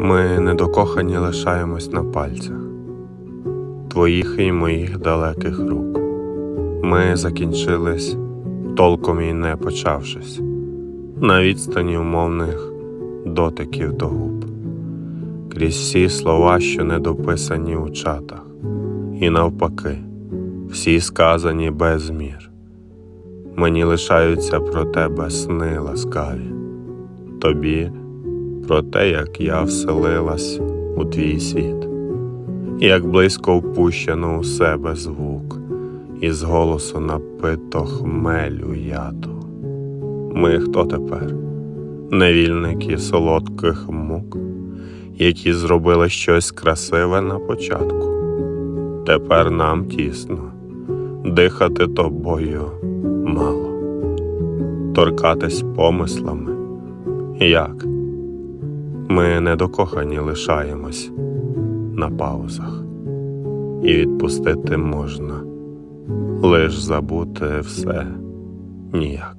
Ми недокохані лишаємось на пальцях твоїх і моїх далеких рук. Ми закінчились, толком і не почавшись, на відстані умовних дотиків до губ, крізь всі слова, що не дописані у чатах, і навпаки, всі сказані без мір. Мені лишаються про тебе сни ласкаві, тобі про те, як я вселилась у твій світ, як близько впущено у себе звук, із голосу напито хмелю яду. Ми хто тепер? Невільники солодких мук, які зробили щось красиве на початку. Тепер нам тісно, дихати тобою мало, торкатись помислами. Як? Ми недокохані лишаємось на паузах, і відпустити можна, лиш забути все ніяк.